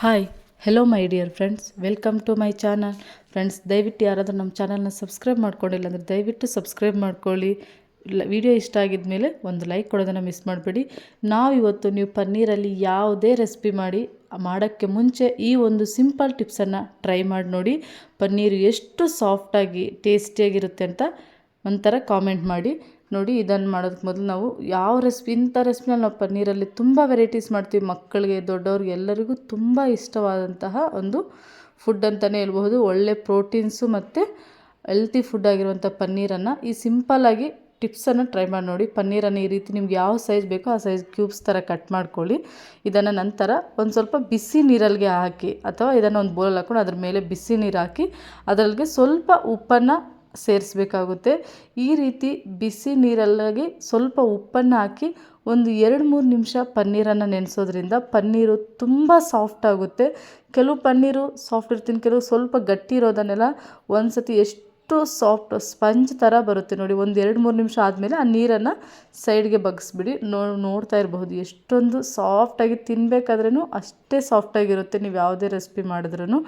Hi hello my dear friends welcome to my channel friends ದಯವಿಟ್ಟು ಯಾರಾದರೂ ನಮ್ಮ ಚಾನಲ್ನ ಸಬ್ಸ್ಕ್ರೈಬ್ ಮಾಡ್ಕೊಂಡಿಲ್ಲ ಅಂದರೆ ದಯವಿಟ್ಟು ಸಬ್ಸ್ಕ್ರೈಬ್ ಮಾಡ್ಕೊಳ್ಳಿ. ವಿಡಿಯೋ ಇಷ್ಟ ಆಗಿದ ಮೇಲೆ ಒಂದು ಲೈಕ್ ಕೊಡೋದನ್ನು ಮಿಸ್ ಮಾಡಬೇಡಿ. ನಾವಿವತ್ತು ನೀವು ಪನ್ನೀರಲ್ಲಿ ಯಾವುದೇ ರೆಸಿಪಿ ಮಾಡಿ, ಮಾಡೋಕ್ಕೆ ಮುಂಚೆ ಈ ಒಂದು ಸಿಂಪಲ್ ಟಿಪ್ಸನ್ನು ಟ್ರೈ ಮಾಡಿ ನೋಡಿ. ಪನ್ನೀರು ಎಷ್ಟು ಸಾಫ್ಟಾಗಿ ಟೇಸ್ಟಿಯಾಗಿರುತ್ತೆ ಅಂತ ಒಂಥರ ಕಾಮೆಂಟ್ ಮಾಡಿ. ನೋಡಿ ಇದನ್ನು ಮಾಡೋದಕ್ಕೆ ಮೊದಲು ನಾವು ಯಾವ ರೆಸಿಪಿ ಇಂಥ ರೆಸಿಪಿನಲ್ಲಿ ನಾವು ಪನ್ನೀರಲ್ಲಿ ತುಂಬ ವೆರೈಟೀಸ್ ಮಾಡ್ತೀವಿ ಮಕ್ಕಳಿಗೆ, ದೊಡ್ಡವ್ರಿಗೆ ಎಲ್ಲರಿಗೂ ತುಂಬ ಇಷ್ಟವಾದಂತಹ ಒಂದು ಫುಡ್ ಅಂತಲೇ ಹೇಳ್ಬಹುದು. ಒಳ್ಳೆ ಪ್ರೋಟೀನ್ಸು ಮತ್ತು ಹೆಲ್ತಿ ಫುಡ್ ಆಗಿರುವಂಥ ಪನ್ನೀರನ್ನು ಈ ಸಿಂಪಲ್ಲಾಗಿ ಟಿಪ್ಸನ್ನು ಟ್ರೈ ಮಾಡಿ ನೋಡಿ. ಪನ್ನೀರನ್ನು ಈ ರೀತಿ ನಿಮ್ಗೆ ಯಾವ ಸೈಜ್ ಬೇಕೋ ಆ ಸೈಜ್ ಕ್ಯೂಬ್ಸ್ ಥರ ಕಟ್ ಮಾಡ್ಕೊಳ್ಳಿ. ಇದನ್ನು ನಂತರ ಒಂದು ಸ್ವಲ್ಪ ಬಿಸಿ ನೀರಲ್ಲಿಗೆ ಹಾಕಿ ಅಥವಾ ಇದನ್ನು ಒಂದು ಬೋಲಲ್ಲಿ ಹಾಕ್ಕೊಂಡು ಅದ್ರ ಮೇಲೆ ಬಿಸಿ ನೀರು ಹಾಕಿ ಅದರಲ್ಲಿಗೆ ಸ್ವಲ್ಪ ಉಪ್ಪನ್ನು ಸೇರಿಸ್ಬೇಕಾಗುತ್ತೆ. ಈ ರೀತಿ ಬಿಸಿ ನೀರಲ್ಲಾಗಿ ಸ್ವಲ್ಪ ಉಪ್ಪನ್ನು ಹಾಕಿ ಒಂದು ಎರಡು ಮೂರು ನಿಮಿಷ ಪನ್ನೀರನ್ನು ನೆನೆಸೋದ್ರಿಂದ ಪನ್ನೀರು ತುಂಬ ಸಾಫ್ಟ್ ಆಗುತ್ತೆ. ಕೆಲವು ಪನ್ನೀರು ಸಾಫ್ಟ್ ಇರ್ತೀನಿ, ಕೆಲವು ಸ್ವಲ್ಪ ಗಟ್ಟಿ ಇರೋದನ್ನೆಲ್ಲ ಒಂದು ಸತಿ ಎಷ್ಟು ಸಾಫ್ಟ್ ಸ್ಪಂಜ್ ಥರ ಬರುತ್ತೆ ನೋಡಿ, ಒಂದು ಎರಡು ಮೂರು ನಿಮಿಷ ಆದಮೇಲೆ ಆ ನೀರನ್ನು ಸೈಡ್ಗೆ ಬಗ್ಗಿಸ್ಬಿಡಿ ನೋ, ನೋಡ್ತಾ ಇರಬಹುದು, ಎಷ್ಟೊಂದು ಸಾಫ್ಟಾಗಿ ತಿನ್ನಬೇಕಾದ್ರೂ ಅಷ್ಟೇ ಸಾಫ್ಟಾಗಿರುತ್ತೆ ನೀವು ಯಾವುದೇ ರೆಸಿಪಿ ಮಾಡಿದ್ರೂ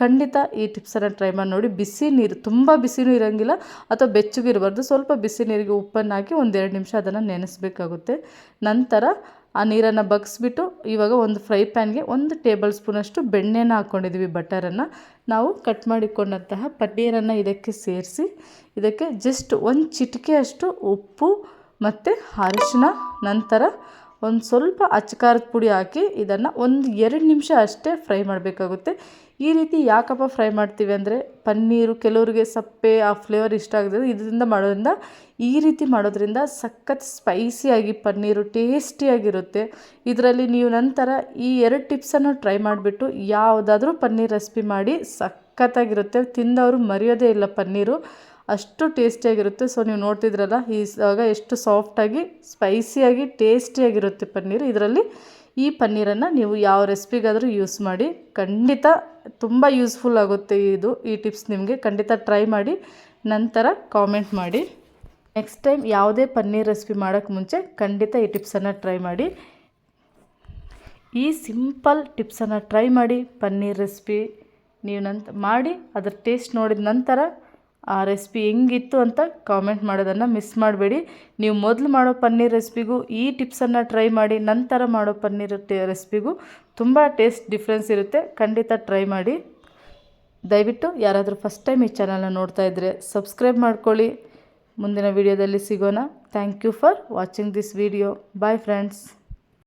ಖಂಡಿತ ಈ ಟಿಪ್ಸನ್ನು ಟ್ರೈ ಮಾಡಿ ನೋಡಿ. ಬಿಸಿ ನೀರು, ತುಂಬ ಬಿಸಿನೂ ಇರೋಂಗಿಲ್ಲ ಅಥವಾ ಬೆಚ್ಚಗೆ ಇರಬಾರ್ದು. ಸ್ವಲ್ಪ ಬಿಸಿ ನೀರಿಗೆ ಉಪ್ಪನ್ನು ಹಾಕಿ ಒಂದೆರಡು ನಿಮಿಷ ಅದನ್ನು ನೆನೆಸಬೇಕಾಗುತ್ತೆ. ನಂತರ ಆ ನೀರನ್ನು ಬಗ್ಸ್ಬಿಟ್ಟು ಇವಾಗ ಒಂದು ಫ್ರೈ ಪ್ಯಾನ್ಗೆ ಒಂದು ಟೇಬಲ್ ಸ್ಪೂನಷ್ಟು ಬೆಣ್ಣೆನ ಹಾಕ್ಕೊಂಡಿದ್ದೀವಿ ಬಟರನ್ನು. ನಾವು ಕಟ್ ಮಾಡಿಕೊಂಡಂತಹ ಪನ್ನೀರನ್ನು ಇದಕ್ಕೆ ಸೇರಿಸಿ, ಇದಕ್ಕೆ ಜಸ್ಟ್ ಒಂದು ಚಿಟಿಕೆಯಷ್ಟು ಉಪ್ಪು ಮತ್ತು ಅರಿಶಿನ, ನಂತರ ಒಂದು ಸ್ವಲ್ಪ ಅಚ್ಚಕಾರದ ಪುಡಿ ಹಾಕಿ ಇದನ್ನು ಒಂದು ಎರಡು ನಿಮಿಷ ಅಷ್ಟೇ ಫ್ರೈ ಮಾಡಬೇಕಾಗುತ್ತೆ. ಈ ರೀತಿ ಯಾಕಪ್ಪ ಫ್ರೈ ಮಾಡ್ತೀವಿ ಅಂದರೆ ಪನ್ನೀರು, ಕೆಲವರಿಗೆ ಸಪ್ಪೆ, ಆ ಫ್ಲೇವರ್ ಇಷ್ಟ ಆಗುತ್ತೆ ಇದರಿಂದ ಮಾಡೋದ್ರಿಂದ, ಈ ರೀತಿ ಮಾಡೋದ್ರಿಂದ ಸಖತ್ ಸ್ಪೈಸಿಯಾಗಿ ಪನ್ನೀರು ಟೇಸ್ಟಿಯಾಗಿರುತ್ತೆ. ಇದರಲ್ಲಿ ನೀವು ನಂತರ ಈ ಎರಡು ಟಿಪ್ಸನ್ನು ಟ್ರೈ ಮಾಡಿಬಿಟ್ಟು ಯಾವುದಾದ್ರೂ ಪನ್ನೀರ್ ರೆಸಿಪಿ ಮಾಡಿ ಸಖತ್ತಾಗಿರುತ್ತೆ. ತಿಂದವರು ಮರೆಯೋದೇ ಇಲ್ಲ ಪನ್ನೀರು. ಅಷ್ಟು ಟೇಸ್ಟಿಯಾಗಿರುತ್ತೆ. ಸೊ ನೀವು ನೋಡ್ತಿದ್ರಲ್ಲ ಸಾಗ ಎಷ್ಟು ಸಾಫ್ಟಾಗಿ ಸ್ಪೈಸಿಯಾಗಿ ಟೇಸ್ಟಿಯಾಗಿರುತ್ತೆ ಪನ್ನೀರ್. ಇದರಲ್ಲಿ ಈ ಪನ್ನೀರನ್ನು ನೀವು ಯಾವ ರೆಸಿಪಿಗಾದರೂ ಯೂಸ್ ಮಾಡಿ, ಖಂಡಿತ ತುಂಬ ಯೂಸ್ಫುಲ್ ಆಗುತ್ತೆ ಇದು, ಈ ಟಿಪ್ಸ್ ನಿಮಗೆ. ಖಂಡಿತ ಟ್ರೈ ಮಾಡಿ, ನಂತರ ಕಾಮೆಂಟ್ ಮಾಡಿ. ನೆಕ್ಸ್ಟ್ ಟೈಮ್ ಯಾವುದೇ ಪನ್ನೀರ್ ರೆಸಿಪಿ ಮಾಡೋಕ್ಕೆ ಮುಂಚೆ, ಖಂಡಿತ ಈ ಟಿಪ್ಸನ್ನು ಟ್ರೈ ಮಾಡಿ. ಈ ಸಿಂಪಲ್ ಟಿಪ್ಸನ್ನು ಟ್ರೈ ಮಾಡಿ, ಪನ್ನೀರ್ ರೆಸಿಪಿ ನೀವು ನಂತ, ಮಾಡಿ, ಅದರ ಟೇಸ್ಟ್ ನೋಡಿದ ನಂತರ ಆ ರೆಸಿಪಿ ಹೆಂಗಿತ್ತು ಅಂತ ಕಾಮೆಂಟ್ ಮಾಡೋದನ್ನು ಮಿಸ್ ಮಾಡಬೇಡಿ. ನೀವು ಮೊದಲು ಮಾಡೋ ಪನ್ನೀರ್ ರೆಸಿಪಿಗೂ ಈ ಟಿಪ್ಸನ್ನು ಟ್ರೈ ಮಾಡಿ, ನಂತರ ಮಾಡೋ ಪನ್ನೀರ್ ರೆಸಿಪಿಗೂ ತುಂಬ ಟೇಸ್ಟ್ ಡಿಫ್ರೆನ್ಸ್ ಇರುತ್ತೆ. ಖಂಡಿತ ಟ್ರೈ ಮಾಡಿ. ದಯವಿಟ್ಟು ಯಾರಾದರೂ ಫಸ್ಟ್ ಟೈಮ್ ಈ ಚಾನಲ್ನ ನೋಡ್ತಾ ಇದ್ದರೆ ಸಬ್ಸ್ಕ್ರೈಬ್ ಮಾಡ್ಕೊಳ್ಳಿ. ಮುಂದಿನ ವಿಡಿಯೋದಲ್ಲಿ ಸಿಗೋಣ. Thank you for watching this video bye friends